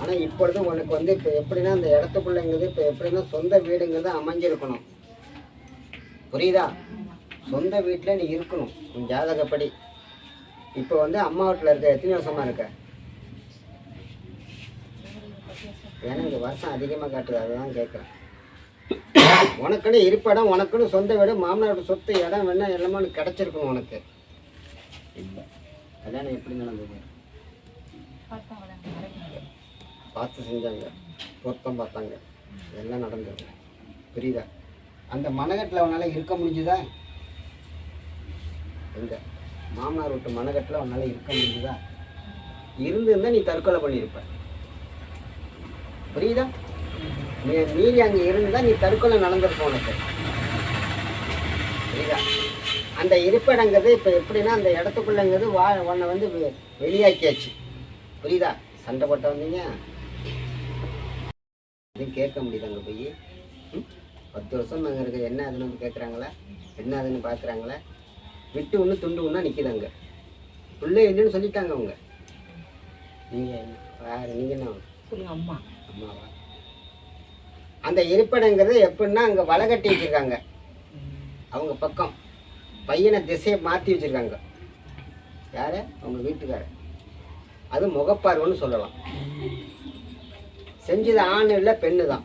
ஆனால் இப்பொழுது உனக்கு வந்து இப்போ எப்படின்னா அந்த இடத்துக்குள்ளங்கிறது இப்போ எப்படின்னா சொந்த வீடுங்கிறது அமைஞ்சிருக்கணும். புரியுதா? சொந்த வீட்டில் நீ இருக்கணும். உன் ஜாதகப்படி. இப்போ வந்து அம்மா வீட்டில் இருக்க எத்தனை வருஷமா இருக்க? ஏன்னா இங்கே வருஷம் அதிகமாக காட்டுது. அதுதான் கேட்குறேன் உனக்குன்னு இருப்பிடம் உனக்குன்னு சொந்த வீடு மாமனாரோட சொத்து இடம் வேணா எல்லாமே உனக்கு கிடச்சிருக்கணும் உனக்கு. இல்லை. கல்யாணம் எப்படி நடந்தது? பார்த்து செஞ்சாங்க. பொருத்தம் பார்த்தாங்க. எல்லாம் நடந்தது? புரியுதா? அந்த மனகட்டில் அவனால் இருக்க முடிஞ்சுதா? எங்க? மாமனார் விட்டு மனகட்டில் அவனால் இருக்க முடிஞ்சுதா? இருந்திருந்தா நீ தற்கொலை பண்ணியிருப்ப. புரியுதா? நீ மீறி அங்கே இருந்தா நீ தற்கொலை நடந்திருக்க உனக்கு. புரியுதா? அந்த இருப்பிடங்கிறது இப்போ எப்படின்னா அந்த இடத்துக்குள்ளங்கிறது வா உன்னை வந்து வெளியாக்கியாச்சு. புரியுதா? சண்டை போட்ட வந்தீங்க? எதுவும் கேட்க முடியுது அங்கே போய்? பத்து வருஷம் நாங்கள் இருக்குது என்ன அதுன்னு கேட்குறாங்களா என்ன அதுன்னு பார்க்குறாங்களா விட்டு ஒன்று துண்டு ஒன்றா நிற்கிதாங்க உள்ளே என்னன்னு சொல்லிட்டாங்க அவங்க. நீங்கள் வேறு நீங்கள் என்ன சொல்லுங்க அம்மா. அம்மாவா? அந்த இருப்பிடங்கிறது எப்படின்னா அங்கே வலை கட்டி வச்சுருக்காங்க அவங்க பக்கம். பையனை திசையை மாற்றி வச்சுருக்காங்க. யார்? அவங்க வீட்டுக்காரர். அது முகப்பார்வைன்னு சொல்லலாம். செஞ்சது ஆண் இல்லை பெண்ணு தான்.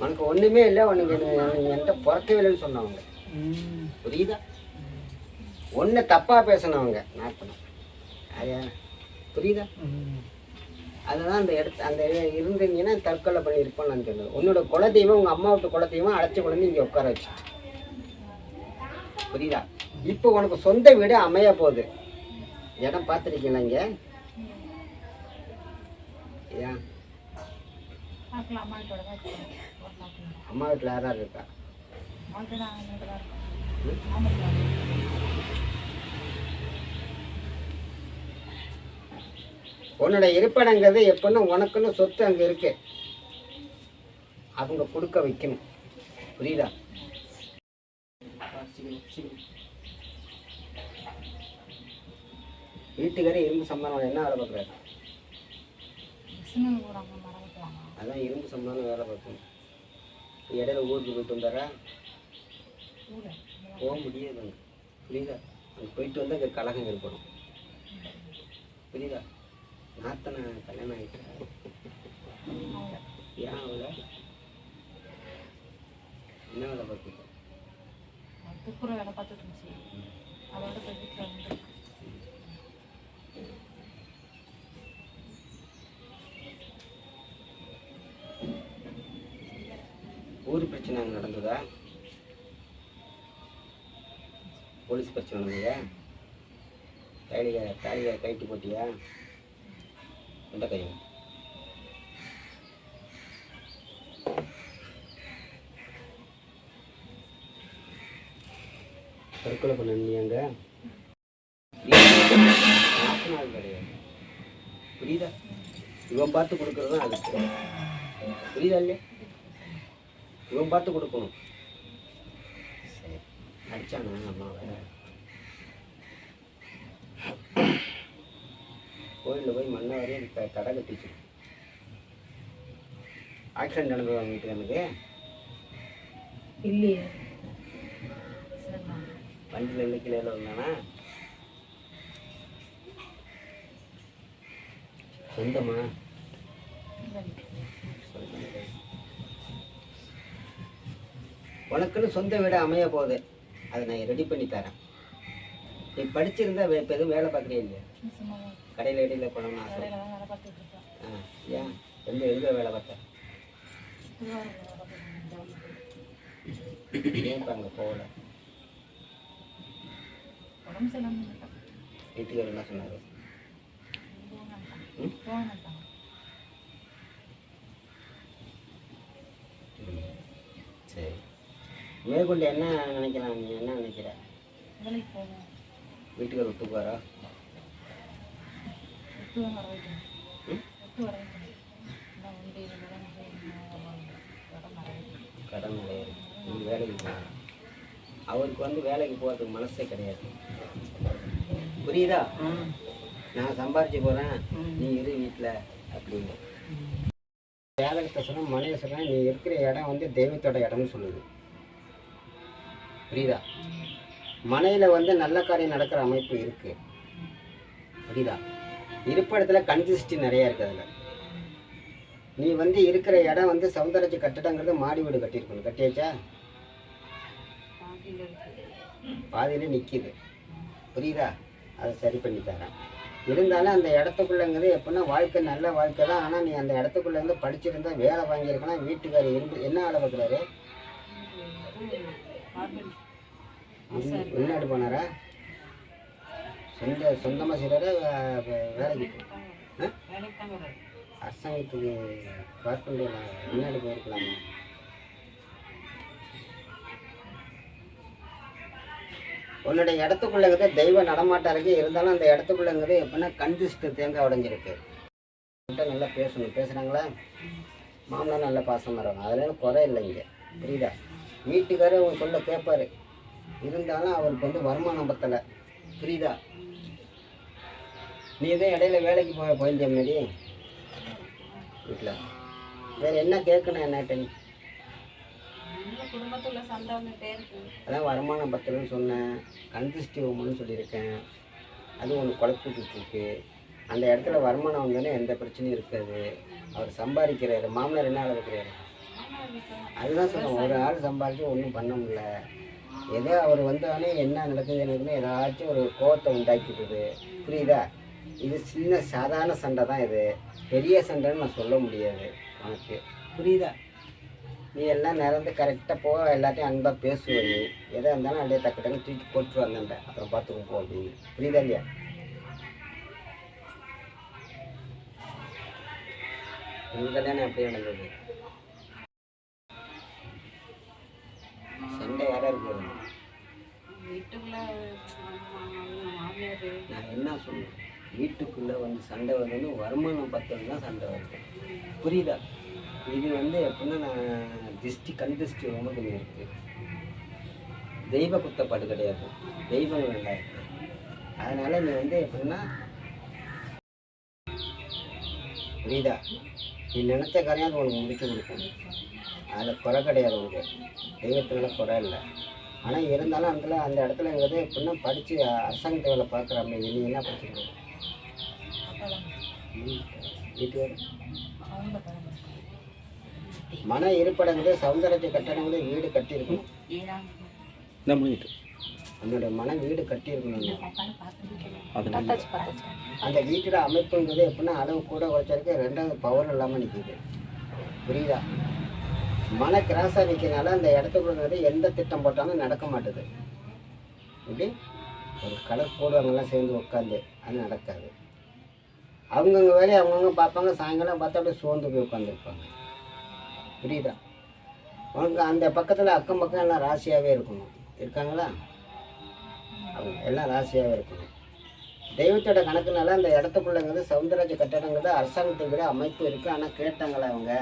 உனக்கு ஒன்றுமே இல்லை உனக்கு என்கிட்ட பிறக்கவே இல்லைன்னு சொன்னவங்க புரியுதா? ஒன்று தப்பாக பேசினவங்க நாட்டணும் அது புரியுதா? அதுதான் அந்த இடத்து அந்த இருந்தீங்கன்னா தற்கொலை பண்ணியிருப்போம்னு நான் சொல்லுவேன் உன்னோட குலதெய்வம் உங்கள் அம்மா விட்டு குலதெய்வம் அழைச்சி குழந்தை இங்கே உட்கார வச்சு புரியுதா? இப்போ உனக்கு சொந்த வீடு அமைய போகுது. இடம் பார்த்துருக்கீங்களா இங்கே? ஏன்? அம்மா வீட்டில் யாராவது இருக்கா? உன்னோட இருப்பிடங்கிறது எப்படின்னா உனக்குன்னு சொத்து அங்கே இருக்கு. அவங்க கொடுக்க வைக்கணும். புரியுதா? வீட்டுக்காரர் இரும்பு சம்பளம் என்ன வேலை பார்க்குறாரு? அதான் இரும்பு சம்பளம் வேலை பார்க்கணும். இடையில ஊருக்கு போயிட்டு வந்தாரா? போக முடியாது. புரியுதா? அங்கே போயிட்டு வந்து அங்கே கலகம் ஏற்படும். புரியுதா? நாத்தனை கல்யாணம் ஆகிட்டு ஏன் அவளை? என்ன வேலை பார்த்துருக்கோம் துப்புர வேலை பார்த்துட்டு இருந்துச்சு. அதோட போய் வீட்டில் வந்து ஊர் பிரச்சனை நடந்ததா? போலீஸ் பிரச்சனை நடந்ததா? தாலிக தாலிக கைட்டு போட்டியா? எந்த கையும்? தற்கொலை பண்ண நாள் கிடையாது. புரியுதா? இவன் பார்த்து கொடுக்கறது தான் அதுக்கு புரியுதா இல்லையா? இவன் பார்த்து கொடுக்கணும். சரி அடிச்சானா அம்மாவை. கோயிலில் போய் மண்ணை வரையும் க கடை கட்டிச்சு. ஆக்சிடென்ட் நடந்தது அவங்க வீட்டுக்கு எனக்கு இல்லையே. வண்டியில் இருந்து கீழே வந்தானா? சொந்தமா? உனக்குன்னு சொந்த வீடு அமைய போகுது. அதை நான் ரெடி பண்ணி தரேன். நீ படிச்சிருந்தா இப்போ எதுவும் வேலை பார்க்குறியா இல்லையா? கடையில் இடையில போனோம் ஆசை. ஆ ஏன்? எந்த எங்கே வேலை பார்த்த? ஏன் இப்போ அங்கே போகல? உடம்பு சரியில்லாமல் வீட்டுக்காரர் என்ன சொன்னார்? சரி. மேற்கொண்டு என்ன நினைக்கலாம்? நீ என்ன நினைக்கிற? வேலைக்கு போகணும். வீட்டுக்காரர் ஒத்துக்குவாரா? விட்டு தான் வர வைக்கணும் வர நிறைய கடன். நீ வேலைக்கு போகணும். அவருக்கு வந்து வேலைக்கு போகிறதுக்கு மனசே கிடையாது. புரியுதா? நான் சம்பாரிச்சு போகிறேன் நீ இரு வீட்டில் அப்படின்னு. வேலைக்கு சொன்னால் மனைவி சொல்கிறேன் நீ இருக்கிற இடம் வந்து தெய்வத்தோட இடம்னு சொல்லுது. புரியுதா? மனையில் வந்து நல்ல காரியம் நடக்கிற அமைப்பு இருக்குது புரியுதா? இருப்பிடத்தில் கன்சிஸ்டி நிறையா இருக்குது அதில். நீ வந்து இருக்கிற இடம் வந்து சௌந்தரஜி கட்டடங்கிறது மாடி வீடு கட்டியிருக்கணும். கட்டியாச்சா? பாதியில் நிற்கிது புரியுதா? அதை சரி பண்ணி தரேன் இருந்தாலும் அந்த இடத்துக்குள்ளங்கிறது எப்படின்னா வாழ்க்கை நல்ல வாழ்க்கை தான். ஆனால் நீ அந்த இடத்துக்குள்ள இருந்து படிச்சிருந்தா வேலை வாங்கியிருக்கணும் வீட்டுக்காரர் இருந்து என்ன வேலை பார்க்குறாரு? வெளிநாடு போனாரா? சொந்த சொந்தமாக செய்கிறாரா வேலைக்கு அரசாங்கத்துக்கு பார்க்கணும் வெளிநாடு போயிருக்கலாமா? உன்னுடைய இடத்துக்குள்ளங்கிறது தெய்வ நடமாட்டம் இருக்குது இருந்தாலும் அந்த இடத்துக்குள்ளங்கிறது எப்படின்னா கண்டிஸ்ட் தேங்காய் உடைஞ்சிருக்கு. நல்லா பேசணும். பேசுகிறாங்களா மாமனார் நல்லா பாசமாக இருக்கும் அதெல்லாம் குறை இல்லை இங்கே. புரியுதா? வீட்டுக்காரர் அவங்க சொல்ல கேட்பாரு இருந்தாலும் அவருக்கு வந்து வருமானம் பத்தலை. புரியுதா? நீ தான் இடையில வேலைக்கு போய் போயிருந்த முன்னாடி? வீட்டில் வேறு என்ன கேட்கணும் என்னட்ட நீ இந்த குடும்பத்துல சண்டை வந்துட்டே இருக்கு. அதான் வருமானம் பத்தலன்னு சொன்னேன். கன்சிஸ்டி உமன்னு சொல்லியிருக்கேன். அது ஒன்று குழப்பிட்டு இருக்கு அந்த இடத்துல வருமானம் வந்தோடனே எந்த பிரச்சனையும் இருக்காது. அவர் சம்பாதிக்கிறாரு. மாமனார் என்ன இருக்கிறாரு அதுதான் சொல்கிறேன் ஒரு ஆள் சம்பாதிச்சு ஒன்றும் பண்ண முடியல. ஏதோ அவர் வந்தோடனே என்ன நடக்குது எனக்குன்னு ஏதாச்சும் ஒரு கோவத்தை உண்டாக்கிடுது புரியுதா? இது சின்ன சாதாரண சண்டை தான் இது. பெரிய சண்டைன்னு நான் சொல்ல முடியாது. உனக்கு. புரியுதா? நீ எல்லாம் நிறந்து கரெக்டாக போ எல்லாத்தையும் அன்பாக பேசுவ நீ எதாக இருந்தாலும் அப்படியே டக்கு டக்கு தூக்கி போட்டுரு வந்தேன் அப்புறம் பார்த்துக்கோ போ அப்படின்னு. புரியுதா இல்லையா? உங்கள் கல்யாணம் எப்படி நடந்தது? சண்டை அம்மா, மாமியார். நான் என்ன சொல்லுவேன் வீட்டுக்குள்ளே வந்து சண்டை வருதுன்னு வருமானம் பத்தது தான் சண்டை வருது. புரியுதா? இது வந்து எப்படின்னா நான் திருஷ்டி கண் திருஷ்டி ரொம்ப கொஞ்சம் இருக்கு தெய்வ குத்தப்பாடு கிடையாது. தெய்வம் நல்லா இருக்கு. அதனால நீ வந்து எப்படின்னா புரியுதா? நீ நினச்ச காரியம் அது உனக்கு முடிச்சு கொடுக்கும். அதில் குறை கிடையாது உனக்கு. தெய்வத்துல குறை இல்லை. ஆனால் இருந்தாலும் அந்த அந்த இடத்துலங்கிறது எப்படின்னா படித்து அரசாங்கத்து வேலை பார்க்குற நீ என்ன படிச்சிருக்க அப்பாதான். வீட்டு மன இருப்படங்கிறது சௌந்தரத்தை கட்டடங்களே வீடு கட்டியிருக்கணும். உன்னோட மன வீடு கட்டியிருக்கணும் அந்த வீட்டோட அமைப்புங்கிறது எப்படின்னா அளவு கூட குறைச்சிருக்கு. ரெண்டாவது பவர் இல்லாமல் நிற்கிது புரியுதா? மன கிராஸாக நிற்கிறனால அந்த இடத்துக்குள்ளது எந்த திட்டம் போட்டாலும் நடக்க மாட்டுது. இப்படி ஒரு கலர் போடுவாங்கெல்லாம் சேர்ந்து உட்காந்து அது நடக்காது. அவங்கவுங்க வேலையை அவங்கவுங்க பார்ப்பாங்க. சாயங்காலம் பார்த்தா அப்படியே சோர்ந்து போய் உட்காந்துருப்பாங்க. புரியுதா? உனக்கு அந்த பக்கத்தில் அக்கம் பக்கம் எல்லாம் ராசியாகவே இருக்கணும். இருக்காங்களா? அவங்க எல்லாம் ராசியாகவே இருக்கணும். தெய்வத்தோட கணக்குனால அந்த இடத்துக்குள்ளங்கிறது சவுந்தரராஜ கட்டடங்கிறது அரசாங்கத்தை விட அமைப்பு இருக்குது ஆனால் கேட்டாங்களா அவங்க?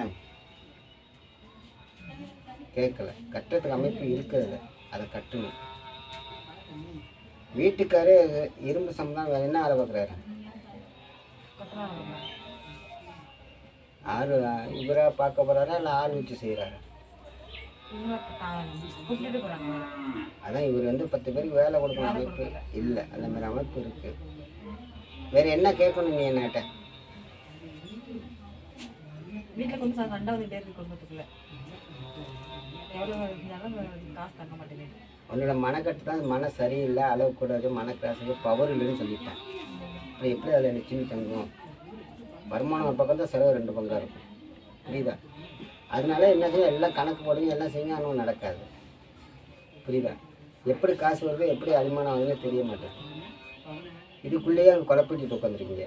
கேட்கல. கட்டுறதுக்கு அமைப்பு இருக்குது அதை கட்டணும். வீட்டுக்காரு இரும்பு சம்பளம் வேலைன்னா என்ன பார்க்குறாரு ஆள் இவராக பார்க்க போகிறாரா இல்லை ஆள் வச்சு செய்கிறாரா அதான் இவர் வந்து பத்து பேருக்கு வேலை கொடுக்கணும் அமைப்பு. இல்லை அந்த மாதிரி அமைப்பு இருக்கு. வேற என்ன கேட்கணும் நீ என்கிட்ட வீட்டில் கொஞ்சம் சண்டை வந்துட்டே இருக்கு குடும்பத்துக்குள்ள. எவ்வளோ இருந்தாலும் காசு தங்க மாட்டேங்குது உன்னோட மனக்கட்டு தான் மன சரியில்லை அளவு கூடாது மன கிராஸுக்கு பவர் இல்லைன்னு சொல்லிட்டேன். அப்புறம் எப்படி அதில் நிச்சயம் தங்கும்? வருமானம் ஒரு பக்கம் தான் செலவு ரெண்டு பங்காக இருக்கும். புரியுதா? அதனால என்ன செய்யும் எல்லாம் கணக்கு போடுங்க எல்லாம் செய்யுங்க ஒன்றும் நடக்காது. புரியுதா? எப்படி காசு வருது எப்படி அனுமானம் ஆகுதுன்னு தெரிய மாட்டேங்குது இதுக்குள்ளேயே அவங்க குழப்பிட்டு உட்காந்துருக்கீங்க.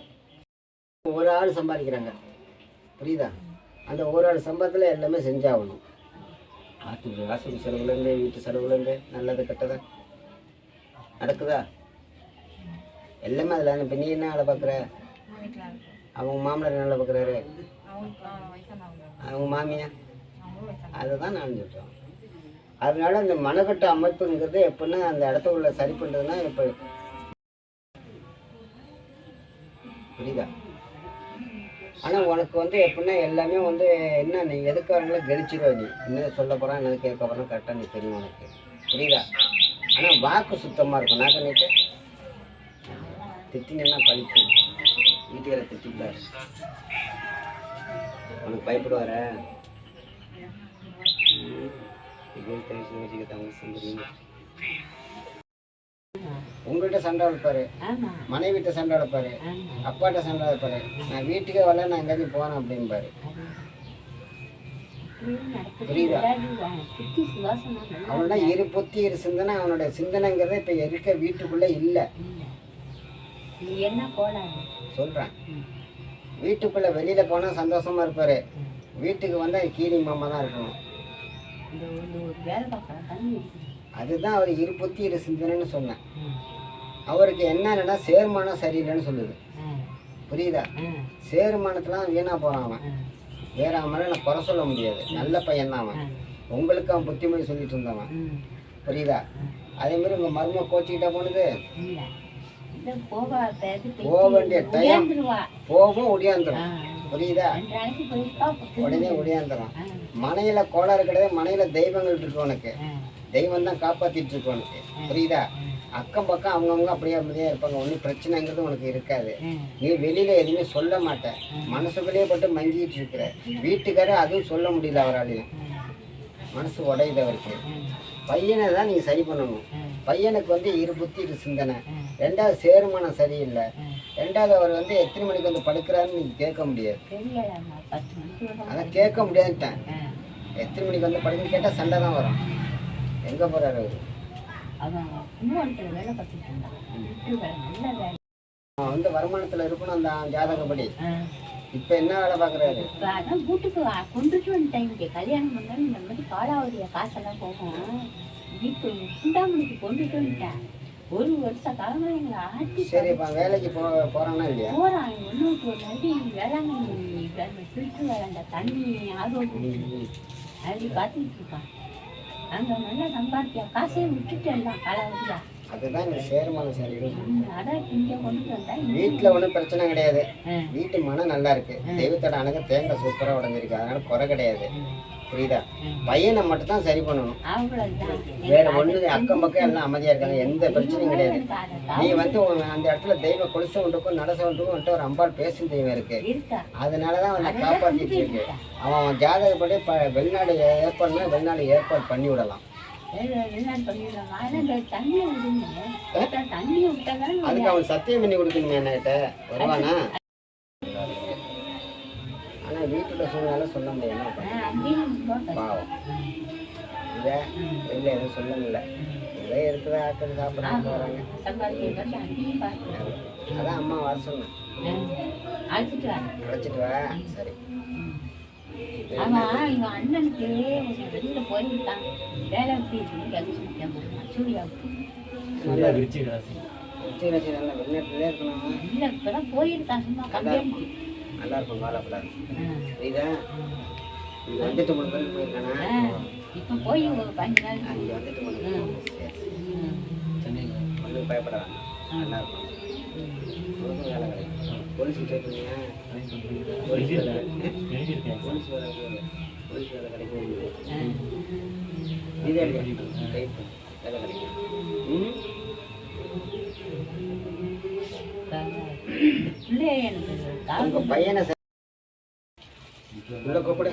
ஒரு ஆள் சம்பாதிக்கிறாங்க. புரியுதா? அந்த ஒரு ஆள் சம்பளத்தில் எல்லாமே செஞ்சாகணும். ஆற்று ஆஸ்பத்திரி செலவுலேருந்து வீட்டு செலவுலேருந்து நல்லது கெட்டதா? நடக்குதா? எல்லாமே அதில் இப்போ நீ என்ன வேலை பார்க்குற? அவங்க மாமனார் வேலை பார்க்குறாரு? அவங்க மாமியா? அவங்களும் வயசானவங்க. அதை தான் நான் சொல்கிறேன் அதனால இந்த மனக்கட்டு அமைப்புங்கிறது எப்படின்னா அந்த இடத்துக்குள்ள சரி பண்ணுறதுன்னா இப்போ புரியுதா? ஆனால் உனக்கு வந்து எப்படின்னா எல்லாமே வந்து என்ன நீ எதுக்கு வரங்களோ கணிச்சிருவ நீ. என்ன சொல்ல போகிறான் என்ன கேட்க போகிறான் கரெக்டாக நீ தெரியும் உனக்கு. புரியுதா? ஆனால் வாக்கு சுத்தமாக இருக்கும் நான் பண்ணிட்டு திட்டினா பழிச்சு வீட்டுக்கார திட்டிக்கூடாது உனக்கு பயப்படுவார? உங்கள்கிட்ட சண்டை ஆமா. மனைவிட்ட சண்டை ஆமா. அப்பாட்ட சண்டை வளர்ப்பாரு நான் வீட்டுக்கே வரல நான் எங்கேயாச்சும் போனேன் அப்படிம்பாரு. புரியுதா? புத்தி சுவாசமா நல்லா அவனா இரு புத்தி இரு சிந்தனை அவனோட சிந்தனைங்கிறது இப்போ இருக்க வீட்டுக்குள்ளே இல்லை. என்ன கோளாறு? சொல்கிறேன் வீட்டுக்குள்ளே வெளியில் போனால் சந்தோஷமா இருப்பாரு. வீட்டுக்கு வந்தால் கீரி மாமா தான் இருக்கணும். அதுதான் அவர் இரு புத்தி இரு சிந்தனைன்னு சொன்னேன். அவருக்கு என்னன்னா சேர்மானம் சரியில்லைன்னு சொல்லுது. புரியுதா? சேர்மானத்துலாம் வீணாக போகிறான் அவன். வேற அவன் நான் குறை சொல்ல முடியாது. நல்ல பையன் தான் அவன். உங்களுக்கு அவன் புத்திமொழி சொல்லிட்டு இருந்தவன். புரியுதா? அதே மாதிரி உங்கள் மருமக கோச்சிக்கிட்டா போனது? போக வேண்டிய டைம். போகும் ஒடியாந்துரும் புரியுதா? உடனே ஒடியாந்துரும் மனையில கோளாறு கிடையாது மனையில தெய்வங்கள் இருக்கு உனக்கு. தெய்வம் தான் காப்பாத்திட்டு இருக்கு உனக்கு. புரியுதா? அக்கம் பக்கம் அவங்கவுங்க அப்படியே அப்படியே இருப்பாங்க. ஒன்றும் பிரச்சனைங்கிறது உனக்கு இருக்காது. நீ வெளியில எதுவுமே சொல்ல மாட்ட. மனசுக்குள்ளேயே போட்டு மங்கிட்டு இருக்கிற. வீட்டுக்காரர் அதுவும் சொல்ல முடியல அவராலையும் மனசு உடையுது அவருக்கு. பையனை தான் நீங்க சரி பண்ணணும். பையனுக்கு வந்து இரு புத்தி இரு சிந்தனை. ரெண்டாவது சேருமானம் சரியில்லை. ரெண்டாவது அவர் வந்து எத்தனை மணிக்கு வந்து படுக்கிறாருன்னு நீங்க கேட்க முடியாது. அதான் கேட்க முடியாதுன்ட்டேன். எத்தனை மணிக்கு வந்து படுக்குன்னு கேட்டால் சண்டை தான் வரும். எங்கே போகிறாரு அவர்? அவன் வந்து வருமானத்தில் இருக்கணும் அந்த ஜாதகப்படி. இப்போ என்ன வேலை பார்க்குறாரு? அதான் வீட்டுக்கு கொண்டுட்டு வந்துட்டேன் இங்கே. கல்யாணம் பண்ணாலும் இந்த மாதிரி காலாவதிய காசெல்லாம் போகும். இப்போ சிந்தாமணிக்கு கொண்டுட்டு வந்துட்டேன். ஒரு வருஷ காலமாக எங்களை ஆட்டி சரி இப்போ வேலைக்கு போ போகிறானா இல்லையா? போகிறான் இன்னொரு ஒரு நாளைக்கு வேளாங்கண்ணி ஃபில்ட்ரு வேலை தண்ணி ஆரோக்கியம் அப்படி பார்த்துட்டு இருக்கான் அங்கே நல்லா சம்பாதிக்க காசையே விட்டுட்டு எல்லாம் காலாவதியா. அதுதான் இந்த சேருமானம் சரி அதான் இங்கே கொண்டுட்டு வந்தேன் வீட்டில் ஒன்றும் பிரச்சனை கிடையாது. வீட்டு மனம் நல்லா இருக்கு. தெய்வத்தோட அணக்க தேங்காய் சூப்பராக உடஞ்சிருக்கு. அதனால குறை கிடையாது. புரியுதா? பையனை மட்டும் தான் சரி பண்ணணும். வேற ஒண்ணு அக்கம் பக்கம் எல்லாம் அமைதியா இருக்காங்க. எந்த பிரச்சனையும் கிடையாது. நீ வந்து அந்த இடத்துல தெய்வ கொலுசவன்ட்டுக்கும் நடசவன்ட்டுக்கும் வந்துட்டு ஒரு அம்பாள் பேசும் தெய்வம் இருக்கு. இருக்கா? அதனாலதான் அவனை காப்பாத்திட்டு இருக்கு? அவன் அவன் ஜாதகப்படி வெளிநாடு ஏற்பாடுனா வெளிநாடு ஏற்பாடு பண்ணி விடலாம். என்ன பண்ணிடலாம் ஆனால் இந்த தண்ணியை விடுங்க தண்ணியை விட்டாதான் அதுக்கு அவன் சத்தியம் பண்ணி கொடுக்கணுமே என்கிட்ட வருவானா? ஆனா வீட்டுல சூழ்நிலை சொல்ல முடியாது பாவம். இதை எதுவும் சொல்ல முடியல. இதே இருக்குதா ஆக்கள் சாப்பிட போறாங்க சம்பாதிக்க வச்சு அங்கேயும் பார்க்கலாம் அதான் அம்மா வர சொன்னேன் அழைச்சிட்டு வா. சரி. அவன் இவன் அண்ணனுக்கு வெளியில போயிருக்கான் வேலை எப்படி இருக்குன்னு கேட்க சூர்யாவுக்கு சரி சரி நல்லா வெளிநாட்டுல இருக்கணும். இல்லை இப்பதான் போயிருக்கான் சும்மா கம்பெனி நல்லா இருக்கும் வாழப்படாது புரியுதா? இங்க வந்துட்டு மூணு பேருக்கு போயிருக்கானா? இப்போ போய் ஒரு பதினஞ்சு நாள். அங்கே வந்துட்டு மூணு பேர் சரி. ஒன்றும் பயப்பட வேண்டாம் நல்லா இருக்கும். வேலை கிடைக்கும். போலீஸ் கேட்குறீங்க போலீஸ் வேலை போலீஸ் வேலை போலீஸ் வேலை கிடைக்கும் இதே வேலை கிடைக்கும்? ம்? உங்க பையனை உள்ள கூப்பிடு.